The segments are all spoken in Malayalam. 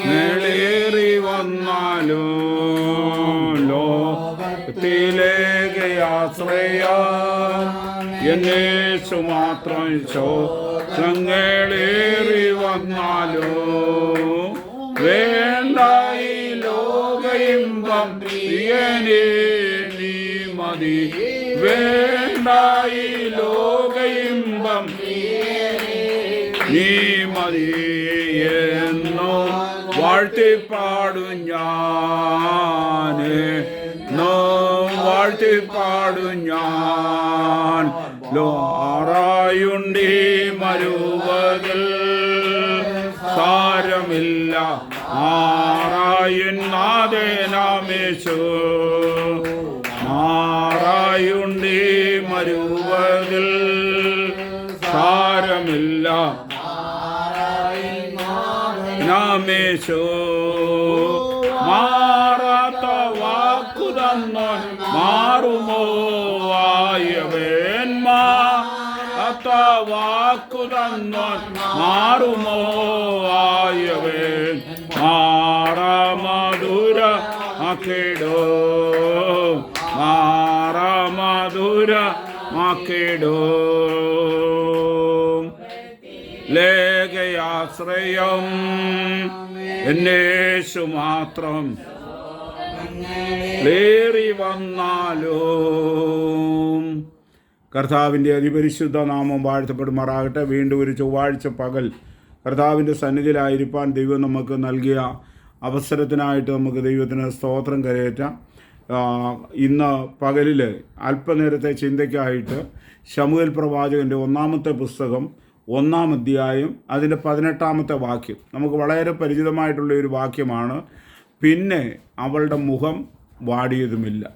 മേളേറി വന്നാലും ലോകത്തിലേക്ക് ആശ്രയ എന്നേശു മാത്രം ശോകങ്ങളേറി വന്നാലും വേണ്ടായി ലോകയിമ്പം പ്രിയനേ മതി. വേണ്ടായി ലോകയിമ്പം നീ മതി. എന്നും വാഴ്ത്തിപ്പാടും ഞാൻ വാഴ്ത്തിപ്പാടും ഞാൻ. ലോറായുണ്ടി മരുവതിൽ സാരമില്ല. ആറായൻ നാമേശോ മാറാത്ത വാക്കു തന്നോ മാറുമോ ആയവേൻ മാറാത്ത വാക്കു തന്നോ മാറുമോ ആയവേൻ മാറാ മധുര ആക്കിടോ മാറാ മധുര ആക്കിടോ ലേഖയാശ്രയം എന്നേശു മാത്രം. ലേറി വന്നാലും. കർത്താവിന്റെ അതിപരിശുദ്ധ നാമം വാഴ്ത്തപ്പെടുമാറാകട്ടെ. വീണ്ടും ഒരു ചൊവ്വാഴ്ച പകൽ കർത്താവിന്റെ സന്നിധിയിലായിരിക്കാൻ ദൈവം നമുക്ക് നൽകിയ അവസരത്തിനായിട്ട് നമുക്ക് ദൈവത്തിന് സ്തോത്രം കരയേറ്റാം. ഇന്ന് പകലിൽ അല്പനേരത്തെ ചിന്തയ്ക്കായിട്ട് ശമുവൽ പ്രവാചകന്റെ ഒന്നാമത്തെ പുസ്തകം ഒന്നാം അധ്യായം അതിന്റെ പതിനെട്ടാമത്തെ വാക്യം. നമുക്ക് വളരെ പരിചിതമായിട്ടുള്ള ഒരു വാക്യമാണ് പിന്നെ അവളുടെ മുഖം വാടിയതുമില്ല.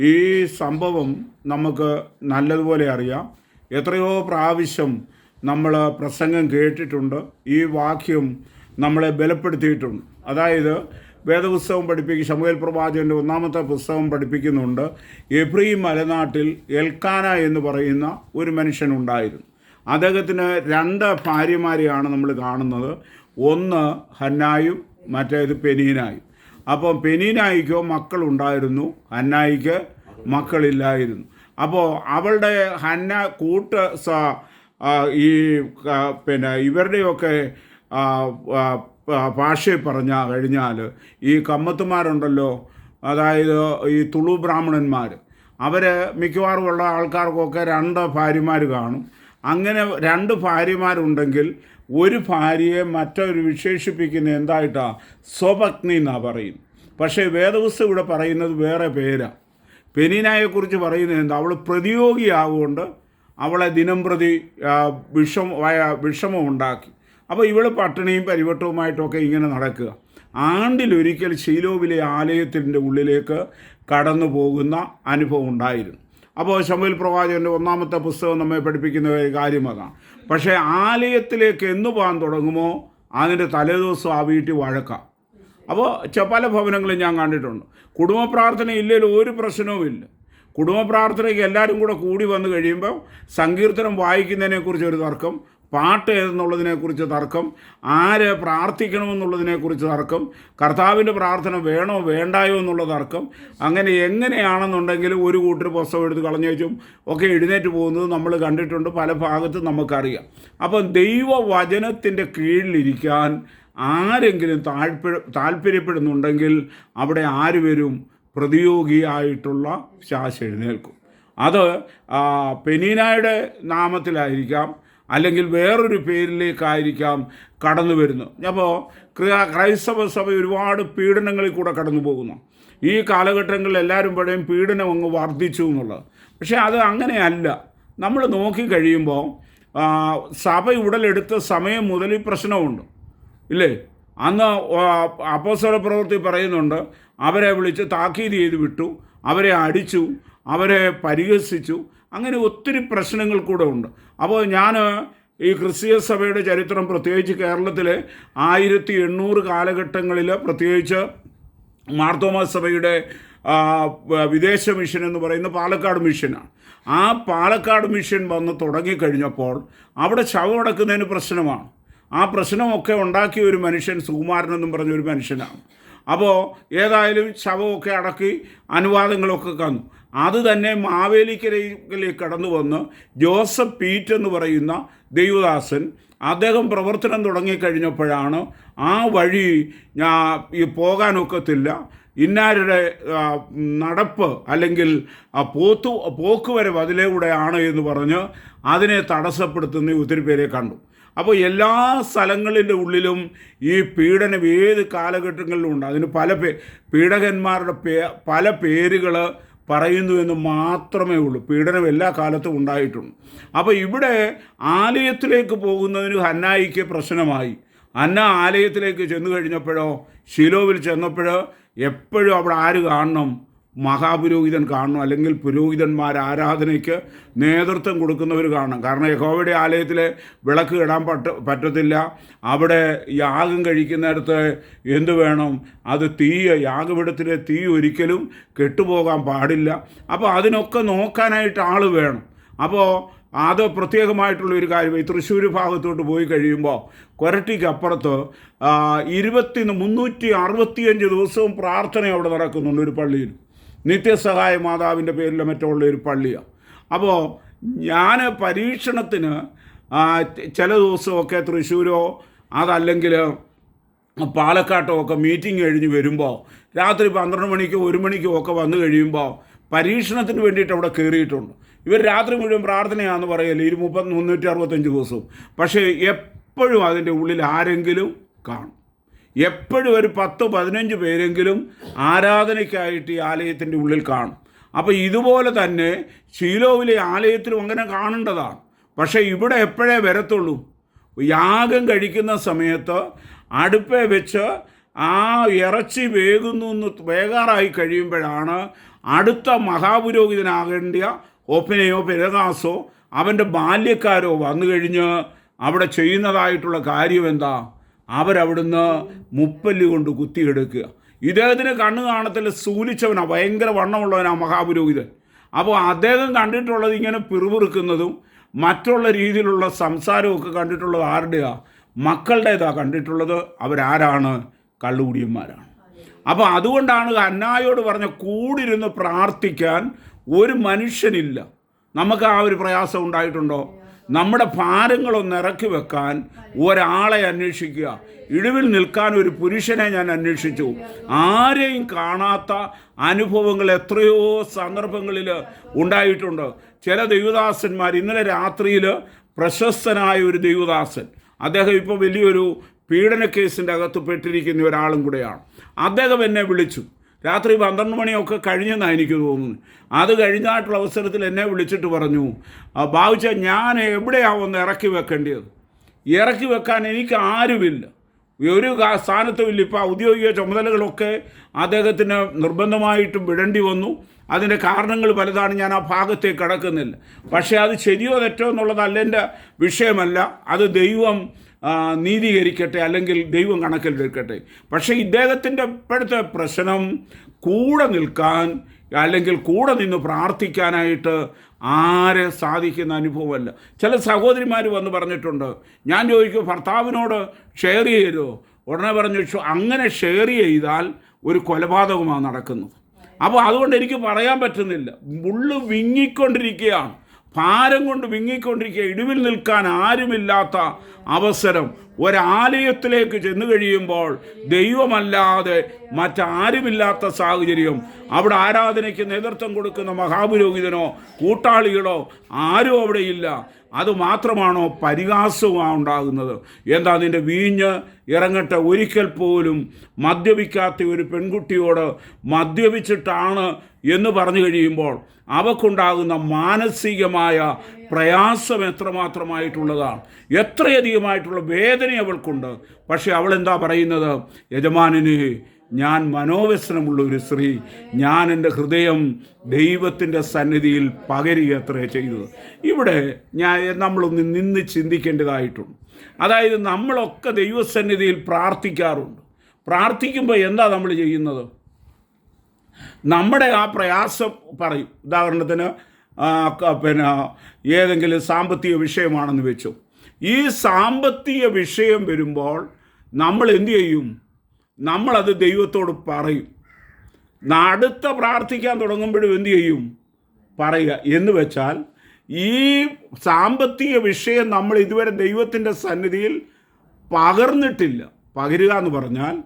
ഈ സംഭവം നമുക്ക് നല്ലതുപോലെ അറിയാം. എത്രയോ പ്രാവശ്യം നമ്മൾ പ്രസംഗം കേട്ടിട്ടുണ്ട് ഈ വാക്യം നമ്മളെ ബലപ്പെടുത്തിയിട്ടുണ്ട്. അതായത് വേദപുസ്തകം പഠിപ്പിക്കും ശമുവേൽ പ്രവാചകന്റെ ഒന്നാമത്തെ പുസ്തകം പഠിപ്പിക്കുന്നുണ്ട് എബ്രീ മലനാട്ടിൽ എൽക്കാന എന്ന് പറയുന്ന ഒരു മനുഷ്യനുണ്ടായിരുന്നു. അദ്ദേഹത്തിന് രണ്ട് ഭാര്യമാരെയാണ് നമ്മൾ കാണുന്നത്. ഒന്ന് ഹന്നായും മറ്റേത് പെനീനായും. അപ്പോൾ പെനീനായിക്കോ മക്കളുണ്ടായിരുന്നു. ഹന്നായിക്ക് മക്കളില്ലായിരുന്നു. അപ്പോൾ അവളുടെ ഹന്ന കൂട്ട് സ- ഈ പിന്നെ ഇവരുടെയൊക്കെ ഭാഷയിൽ പറഞ്ഞാൽ കഴിഞ്ഞാൽ ഈ കമ്മത്തുമാരുണ്ടല്ലോ. അതായത് ഈ തുളു ബ്രാഹ്മണന്മാർ അവർ മിക്കവാറും ഉള്ള ആൾക്കാർക്കൊക്കെ രണ്ട് ഭാര്യമാർ കാണും. അങ്ങനെ രണ്ട് ഭാര്യമാരുണ്ടെങ്കിൽ ഒരു ഭാര്യയെ മറ്റൊരു വിശേഷിപ്പിക്കുന്ന എന്തായിട്ടാണ് സ്വപത്നി എന്നാണ് പറയും. പക്ഷേ വേദപുസ്തകം ഇവിടെ പറയുന്നത് വേറെ പേരാണ് പെനീനായെക്കുറിച്ച് പറയുന്നത് എന്താ? അവൾ പ്രതിയോഗിയാവുകൊണ്ട് അവളെ ദിനം പ്രതി വിഷം വിഷമം ഉണ്ടാക്കി. അപ്പോൾ ഇവൾ പട്ടിണിയും പരിവട്ടവുമായിട്ടൊക്കെ ഇങ്ങനെ നടക്കുക. ആണ്ടിലൊരിക്കൽ ശീലോവിലെ ആലയത്തിന്റെ ഉള്ളിലേക്ക് കടന്നു പോകുന്ന അനുഭവം ഉണ്ടായിരുന്നു. അപ്പോൾ ശമുൽ പ്രവാചകന്റെ ഒന്നാമത്തെ പുസ്തകം നമ്മെ പഠിപ്പിക്കുന്ന ഒരു കാര്യം അതാണ് പക്ഷേ ആലയത്തിലേക്ക് എന്ന് പോകാൻ തുടങ്ങുമോ അതിന്റെ തലേദിവസം ആ വീട്ടിൽ വഴക്കാം. അപ്പോൾ പല ഭവനങ്ങളും ഞാൻ കണ്ടിട്ടുണ്ട്. കുടുംബ പ്രാർത്ഥന ഇല്ലെങ്കിൽ ഒരു പ്രശ്നവുമില്ല കുടുംബ പ്രാർത്ഥനയ്ക്ക് എല്ലാവരും കൂടെ കൂടി വന്നു കഴിയുമ്പോൾ സങ്കീർത്തനം വായിക്കുന്നതിനെക്കുറിച്ച് ഒരു തർക്കം പാട്ട് ഏതെന്നുള്ളതിനെക്കുറിച്ച് തർക്കം ആര് പ്രാർത്ഥിക്കണമെന്നുള്ളതിനെക്കുറിച്ച് തർക്കം കർത്താവിന്റെ പ്രാർത്ഥന വേണോ വേണ്ടായോ എന്നുള്ള തർക്കം അങ്ങനെ എങ്ങനെയാണെന്നുണ്ടെങ്കിൽ ഒരു കൂട്ടർ പുസ്തകം എടുത്ത് കളഞ്ഞു വെച്ചും ഒക്കെ എഴുന്നേറ്റ് പോകുന്നത് നമ്മൾ കണ്ടിട്ടുണ്ട് പല ഭാഗത്തും നമുക്കറിയാം. അപ്പം ദൈവവചനത്തിന്റെ കീഴിലിരിക്കാൻ ആരെങ്കിലും താല്പര്യ താല്പര്യപ്പെടുന്നുണ്ടെങ്കിൽ അവിടെ ആര് വരും? പ്രതിയോഗിയായിട്ടുള്ള ശാശ എഴുന്നേൽക്കും. അത് പെനീനായുടെ നാമത്തിലായിരിക്കാം അല്ലെങ്കിൽ വേറൊരു പേരിലേക്കായിരിക്കാം കടന്നു വരുന്നത്. അപ്പോൾ ക്രൈസ്തവ സഭ ഒരുപാട് പീഡനങ്ങളിൽ കൂടെ കടന്നു പോകുന്നു. ഈ കാലഘട്ടങ്ങളിൽ എല്ലാവരും പഴയും പീഡനം അങ്ങ് വർദ്ധിച്ചു എന്നുള്ളത്. പക്ഷേ അത് അങ്ങനെയല്ല. നമ്മൾ നോക്കിക്കഴിയുമ്പോൾ സഭ ഉടലെടുത്ത സമയം മുതൽ ഈ പ്രശ്നമുണ്ട്. ഇല്ലേ? അന്ന് അപ്പോസ്തല പ്രവൃത്തി പറയുന്നുണ്ട് അവരെ വിളിച്ച് താക്കീത് ചെയ്ത് വിട്ടു അവരെ അടിച്ചു അവരെ പരിഹസിച്ചു അങ്ങനെ ഒത്തിരി പ്രശ്നങ്ങൾ കൂടെ ഉണ്ട്. അപ്പോൾ ഞാൻ ഈ ക്രിസ്തീയ സഭയുടെ ചരിത്രം പ്രത്യേകിച്ച് കേരളത്തിലെ ആയിരത്തി എണ്ണൂറ് കാലഘട്ടങ്ങളിൽ പ്രത്യേകിച്ച് മാർത്തോമാ സഭയുടെ വിദേശ മിഷൻ എന്ന് പറയുന്ന പാലക്കാട് മിഷനാണ് ആ പാലക്കാട് മിഷൻ വന്ന് തുടങ്ങിക്കഴിഞ്ഞപ്പോൾ അവിടെ ശവമടക്കുന്നതിന് പ്രശ്നമാണ്. ആ പ്രശ്നമൊക്കെ ഉണ്ടാക്കിയ ഒരു മനുഷ്യൻ സുകുമാരനെന്നും പറഞ്ഞ ഒരു മനുഷ്യനാണ്. അപ്പോൾ ഏതായാലും ശവമൊക്കെ അടക്കി അനുവാദങ്ങളൊക്കെ കന്നു അത് തന്നെ മാവേലിക്കരയിലേക്ക് കടന്നു വന്ന് ജോസഫ് പീറ്റ് എന്ന് പറയുന്ന ദൈവദാസൻ അദ്ദേഹം പ്രവർത്തനം തുടങ്ങിക്കഴിഞ്ഞപ്പോഴാണ് ആ വഴി ഞാൻ പോകാനൊക്കത്തില്ല. ഇന്നാരുടെ നടപ്പ് അല്ലെങ്കിൽ പോത്തു പോക്കുവരവ് വരെ അതിലൂടെയാണ് എന്ന് പറഞ്ഞ് അതിനെ തടസ്സപ്പെടുത്തുന്ന ഒത്തിരി പേരെ കണ്ടു. അപ്പോൾ എല്ലാ സ്ഥലങ്ങളിന്റെ ഉള്ളിലും ഈ പീഡനം ഏത് കാലഘട്ടങ്ങളിലും ഉണ്ട്? അതിന് പല പേ പീഡകന്മാരുടെ പേ പല പേരുകൾ പറയുന്നു എന്ന് മാത്രമേ ഉള്ളൂ. പീഡനം എല്ലാ കാലത്തും ഉണ്ടായിട്ടുണ്ട്. അപ്പോൾ ഇവിടെ ആലയത്തിലേക്ക് പോകുന്നതിന് ഹന്നായിക്ക് പ്രശ്നമായി. അന്ന ആലയത്തിലേക്ക് ചെന്നു കഴിഞ്ഞപ്പോഴോ ശിലോവിൽ ചെന്നപ്പോഴോ എപ്പോഴും അവിടെ ആര് കാണണം? മഹാപുരോഹിതൻ കാണണം അല്ലെങ്കിൽ പുരോഹിതന്മാർ ആരാധനയ്ക്ക് നേതൃത്വം കൊടുക്കുന്നവർ കാണണം. കാരണം യഹോവയുടെ ആലയത്തിലെ വിളക്ക് ഇടാൻ പറ്റ പറ്റത്തില്ല. അവിടെ യാഗം കഴിക്കുന്നിടത്ത് എന്തു വേണം? അത് തീ യാഗപീഠത്തിലെ തീ ഒരിക്കലും കെട്ടുപോകാൻ പാടില്ല. അപ്പോൾ അതിനൊക്കെ നോക്കാനായിട്ട് ആൾ വേണം. അപ്പോൾ അത് പ്രത്യേകമായിട്ടുള്ള ഒരു കാര്യം ഈ തൃശ്ശൂർ ഭാഗത്തോട്ട് പോയി കഴിയുമ്പോൾ കൊരട്ടിക്കപ്പുറത്ത് ഇരുപത്തി മുന്നൂറ്റി അറുപത്തിയഞ്ച് ദിവസവും പ്രാർത്ഥന അവിടെ നടക്കുന്നുണ്ട് ഒരു പള്ളിയിൽ. നിത്യസഹായ മാതാവിന്റെ പേരിൽ മറ്റോ ഒരു പള്ളിയാണ് അപ്പോൾ ഞാൻ പരീക്ഷണത്തിന് ചില ദിവസമൊക്കെ തൃശ്ശൂരോ അതല്ലെങ്കിൽ പാലക്കാട്ടോ ഒക്കെ മീറ്റിംഗ് കഴിഞ്ഞ് വരുമ്പോൾ രാത്രി പന്ത്രണ്ട് മണിക്കോ ഒരു മണിക്കോ ഒക്കെ വന്നു കഴിയുമ്പോൾ പരീക്ഷണത്തിന് വേണ്ടിയിട്ട് അവിടെ കയറിയിട്ടുണ്ട്. ഇവർ രാത്രി മുഴുവൻ പ്രാർത്ഥനയാണെന്ന് പറയല്ലേ ഇരു മുന്നൂറ്റി അറുപത്തഞ്ച് ദിവസവും. പക്ഷേ എപ്പോഴും അതിന്റെ ഉള്ളിൽ ആരെങ്കിലും കാണും. എപ്പോഴും ഒരു പത്ത് പതിനഞ്ച് പേരെങ്കിലും ആരാധനയ്ക്കായിട്ട് ഈ ആലയത്തിന്റെ ഉള്ളിൽ കാണും. അപ്പോൾ ഇതുപോലെ തന്നെ ശീലോവിലെ ആലയത്തിലും അങ്ങനെ കാണേണ്ടതാണ് പക്ഷേ ഇവിടെ എപ്പോഴേ വരത്തുള്ളൂ? യാഗം കഴിക്കുന്ന സമയത്ത് അടുപ്പേ വെച്ച് ആ ഇറച്ചി വേകുന്നു എന്ന് വേകാറായി കഴിയുമ്പോഴാണ് അടുത്ത മഹാപുരോഹിതനാകേണ്ടിയ ഓപ്പനയോ പെരദാസോ അവന്റെ ബാല്യക്കാരോ വന്നു കഴിഞ്ഞ് അവിടെ ചെയ്യുന്നതായിട്ടുള്ള കാര്യം എന്താ? അവരവിടുന്ന് മുപ്പല്ലി കൊണ്ട് കുത്തിയെടുക്കുക. ഇദ്ദേഹത്തിന് കണ്ണ് കാണത്തില്ല സൂലിച്ചവനാണ് ഭയങ്കര വണ്ണമുള്ളവനാണ് മഹാപുരോഹിതൻ. അപ്പോൾ അദ്ദേഹം കണ്ടിട്ടുള്ളത് ഇങ്ങനെ പിറുപിറുക്കുന്നതും മറ്റുള്ള രീതിയിലുള്ള സംസാരമൊക്കെ കണ്ടിട്ടുള്ളത് ആരുടെയാ? മക്കളുടേതാ കണ്ടിട്ടുള്ളത്. അവരാരാണ്? കള്ളുകുടിയന്മാരാണ്. അപ്പോൾ അതുകൊണ്ടാണ് അന്നായോട് പറഞ്ഞ കൂടിരുന്ന് പ്രാർത്ഥിക്കാൻ ഒരു മനുഷ്യനില്ല. നമുക്ക് ആ ഒരു പ്രയാസം ഉണ്ടായിട്ടുണ്ടോ? നമ്മുടെ ഭാരങ്ങളൊന്ന് ഇറക്കി വെക്കാൻ ഒരാളെ അന്വേഷിക്കുക. ഇടിവിൽ നിൽക്കാൻ ഒരു പുരുഷനെ ഞാൻ അന്വേഷിച്ചു. ആരെയും കാണാത്ത അനുഭവങ്ങൾ എത്രയോ സന്ദർഭങ്ങളിൽ ഉണ്ടായിട്ടുണ്ട്. ചില ദൈവദാസന്മാർ ഇന്നലെ രാത്രിയിൽ പ്രശസ്തനായ ഒരു ദൈവദാസൻ അദ്ദേഹം ഇപ്പോൾ വലിയൊരു പീഡന കേസിന്റെ അകത്ത് പെട്ടിരിക്കുന്ന ഒരാളും കൂടെയാണ്. അദ്ദേഹം എന്നെ വിളിച്ചു. രാത്രി പന്ത്രണ്ട് മണിയൊക്കെ കഴിഞ്ഞെന്നാണ് എനിക്ക് തോന്നുന്നത്. അത് കഴിഞ്ഞായിട്ടുള്ള അവസരത്തിൽ എന്നെ വിളിച്ചിട്ട് പറഞ്ഞു "ആ, ബാബുച്ച ഞാൻ എവിടെയാണ് ഒന്ന് ഇറക്കി വെക്കേണ്ടത്? ഇറക്കി വെക്കാൻ എനിക്ക് ആരുമില്ല. ഒരു സ്ഥാനത്തും ഇല്ല. ഇപ്പോൾ ഔദ്യോഗിക ചുമതലകളൊക്കെ അദ്ദേഹത്തിന് നിർബന്ധമായിട്ടും വിടേണ്ടി വന്നു. അതിന്റെ കാരണങ്ങൾ പലതാണ്. ഞാൻ ആ ഭാഗത്തേക്ക് കടക്കുന്നില്ല. പക്ഷേ അത് ശരിയോ തെറ്റോ എന്നുള്ളതല്ല എന്റെ വിഷയമല്ല. അത് ദൈവം നീതീകരിക്കട്ടെ അല്ലെങ്കിൽ ദൈവം കണക്കിലെടുക്കട്ടെ പക്ഷേ ഇദ്ദേഹത്തിന്റെ ഇപ്പോഴത്തെ പ്രശ്നം കൂടെ നിൽക്കാൻ അല്ലെങ്കിൽ കൂടെ നിന്ന് പ്രാർത്ഥിക്കാനായിട്ട് ആരെ സാധിക്കുന്ന അനുഭവമല്ല. ചില സഹോദരിമാർ വന്ന് പറഞ്ഞിട്ടുണ്ട് ഞാൻ ചോദിക്കും ഭർത്താവിനോട് ഷെയർ ചെയ്തോ? ഉടനെ പറഞ്ഞു അങ്ങനെ ഷെയർ ചെയ്താൽ ഒരു കൊലപാതകമാണ് നടക്കുന്നത് അപ്പോൾ അതുകൊണ്ട് എനിക്ക് പറയാൻ പറ്റുന്നില്ല. മുള്ളു വിങ്ങിക്കൊണ്ടിരിക്കുകയാണ്. ഭാരം കൊണ്ട് വിങ്ങിക്കൊണ്ടിരിക്കുക ഇടിവിൽ നിൽക്കാൻ ആരുമില്ലാത്ത അവസരം. ഒരാലയത്തിലേക്ക് ചെന്നു കഴിയുമ്പോൾ ദൈവമല്ലാതെ മറ്റാരുമില്ലാത്ത സാഹചര്യം. അവിടെ ആരാധനയ്ക്ക് നേതൃത്വം കൊടുക്കുന്ന മഹാപുരോഹിതനോ കൂട്ടാളികളോ ആരും അവിടെയില്ല. അത് മാത്രമാണോ പരിഹാസമാണ് ഉണ്ടാകുന്നത്? എന്താ നിന്റെ വീഞ്ഞ് ഇറങ്ങട്ടെ? ഒരിക്കൽ പോലും മദ്യപിക്കാത്ത ഒരു പെൺകുട്ടിയോട് മദ്യപിച്ചിട്ടാണ് എന്ന് പറഞ്ഞു കഴിയുമ്പോൾ അവക്കുണ്ടാകുന്ന മാനസികമായ പ്രയാസം എത്രമാത്രമായിട്ടുള്ളതാണ്. എത്രയധികമായിട്ടുള്ള വേദന അവൾക്കുണ്ട്. പക്ഷെ അവൾ എന്താ പറയുന്നത്? യജമാനന് ഞാൻ മനോവ്യസനമുള്ള ഒരു സ്ത്രീ. ഞാൻ എന്റെ ഹൃദയം ദൈവത്തിന്റെ സന്നിധിയിൽ പകരുക അത്രേ ചെയ്തത്. ഇവിടെ ഞാൻ നമ്മളൊന്ന് നിന്ന് ചിന്തിക്കേണ്ടതായിട്ടുണ്ട്. അതായത് നമ്മളൊക്കെ ദൈവസന്നിധിയിൽ പ്രാർത്ഥിക്കാറുണ്ട്. പ്രാർത്ഥിക്കുമ്പോൾ എന്താ നമ്മൾ ചെയ്യുന്നത്? നമ്മുടെ ആ പ്രയാസം പറയും. ഉദാഹരണത്തിന് പിന്നെ ഏതെങ്കിലും സാമ്പത്തിക വിഷയമാണെന്ന് വെച്ചു. ഈ സാമ്പത്തിക വിഷയം വരുമ്പോൾ നമ്മൾ എന്തു ചെയ്യും? നമ്മളത് ദൈവത്തോട് പറയും. അടുത്ത പ്രാർത്ഥിക്കാൻ തുടങ്ങുമ്പോഴും എന്തു ചെയ്യും? പറയുക. എന്ന് വെച്ചാൽ ഈ സാമ്പത്തിക വിഷയം നമ്മൾ ഇതുവരെ ദൈവത്തിന്റെ സന്നിധിയിൽ പകർന്നിട്ടില്ല. പകരുക എന്ന് പറഞ്ഞാൽ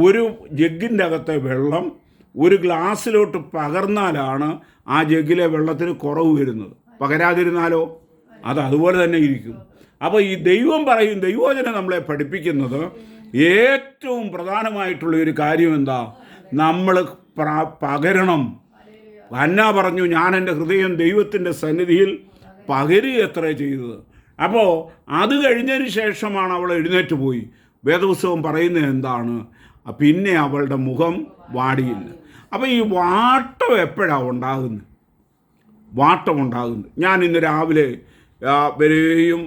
ഒരു ജഗ്ഗിന്റെ അകത്തെ വെള്ളം ഒരു ഗ്ലാസ്സിലോട്ട് പകർന്നാലാണ് ആ ജഗ്ഗിലെ വെള്ളത്തിന് കുറവ് വരുന്നത്. പകരാതിരുന്നാലോ? അത് അതുപോലെ തന്നെ ഇരിക്കും. അപ്പോൾ ഈ ദൈവം പറയും ദൈവോചന നമ്മളെ പഠിപ്പിക്കുന്നത് ഏറ്റവും പ്രധാനമായിട്ടുള്ള ഒരു കാര്യം എന്താ? നമ്മൾ പകരണം. അന്ന പറഞ്ഞു ഞാൻ എന്റെ ഹൃദയം ദൈവത്തിന്റെ സന്നിധിയിൽ പകരുക എത്ര ചെയ്തത്. അപ്പോൾ അത് കഴിഞ്ഞതിന് ശേഷമാണ് അവൾ എഴുന്നേറ്റ് പോയി. വേദപുസ്തകം പറയുന്നത് എന്താണ്? പിന്നെ അവളുടെ മുഖം വാടിയില്ല. അപ്പോൾ ഈ വാട്ടം എപ്പോഴാണ് ഉണ്ടാകുന്നത്? വാട്ടം ഉണ്ടാകുന്നത്. ഞാൻ ഇന്ന് രാവിലെ വരികയും